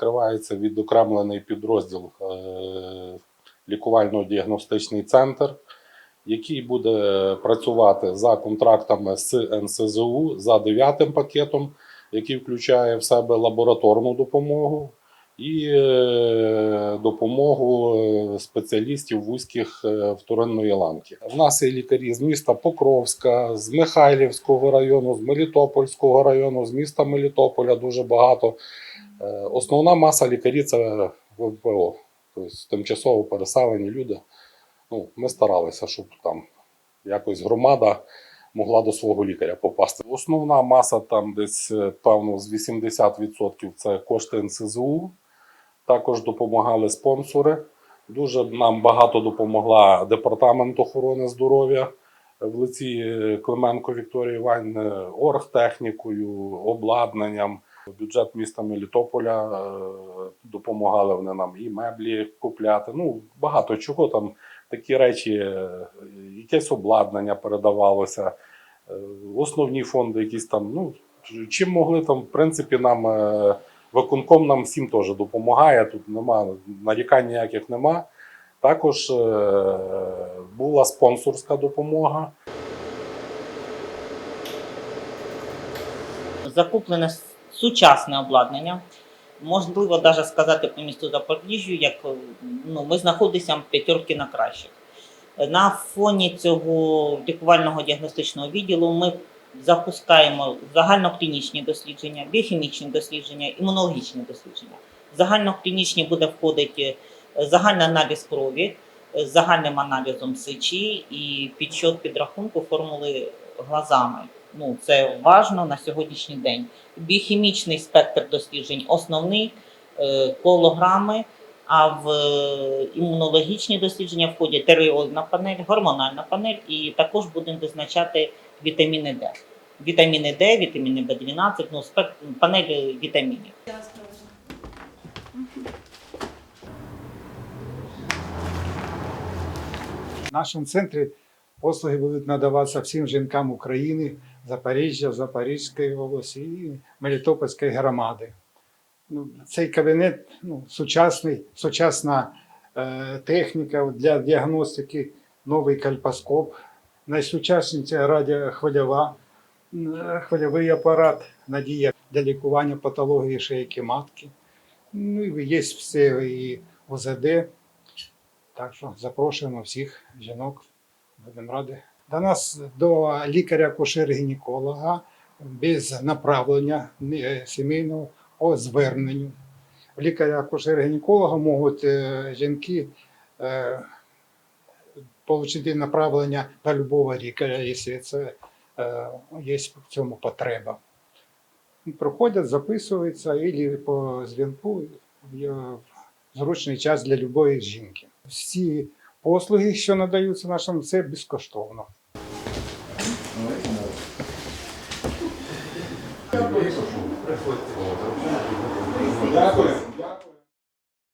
відкривається відокремлений підрозділ е, лікувально-діагностичний центр, який буде працювати за контрактами з НСЗУ за дев'ятим пакетом, який включає в себе лабораторну допомогу і е, допомогу е, спеціалістів вузьких е, вторинної ланки. У нас є лікарі з міста Покровська, з Михайлівського району, з Мелітопольського району, з міста Мелітополя дуже багато. Основна маса лікарів це ВПО, тобто тимчасово переселені люди. Ну, ми старалися, щоб там якось громада могла до свого лікаря попасти. Основна маса там десь, певно, з 80% це кошти НСЗУ. Також допомагали спонсори. Дуже нам багато допомогла департамент охорони здоров'я в лиці е, Клименко Вікторії Іванівни, оргтехнікою, обладнанням. Бюджет міста Мелітополя е, допомагали вони нам і меблі купляти. Ну, багато чого там такі речі, е, якесь обладнання передавалося, е, основні фонди, якісь там. Ну, чим могли там, в принципі, нам е, виконком нам всім теж допомагає. Тут нема нарікань ніяких нема. Також е, була спонсорська допомога. закуплене сучасне обладнання. Можливо, навіть сказати по місту Запоріжжю, як е, ну, ми знаходимося в п'ятерки на кращих. На фоні цього лікувального діагностичного відділу ми запускаємо загальноклінічні дослідження, біохімічні дослідження, імунологічні дослідження. Загальноклінічні буде входити е, загальний аналіз крові е, загальним аналізом сечі і підсчет підрахунку формули глазами. Ну, це важно на сьогоднішній день. Біохімічний спектр досліджень основний е, колограми, а в імунологічні дослідження входять тереольна панель, гормональна панель, і також будемо визначати вітаміни Д. Вітаміни Д, вітаміни В12, ну, спек... панель вітамінів. В нашому центрі послуги будуть надаватися всім жінкам України, Запоріжжя, Запорізької області і Мелітопольської громади. Ну, цей кабінет ну, сучасний, сучасна е, техніка для діагностики, новий кальпоскоп, найсучасніша радіохвильова, е, хвильовий апарат, надія для лікування патології шийки матки. Ну, і є все і ОЗД. Так що запрошуємо всіх жінок. Будемо раді. До нас до лікаря-кошер-гінеколога без направлення е, сімейного по зверненню. Лікаря-кошер-гінеколога можуть е, жінки отримати направлення на любого ріка, якщо це е, є в цьому потреба. Проходять, записуються і по дзвінку в зручний час для любої жінки. Всі послуги, що надаються нашим, це безкоштовно.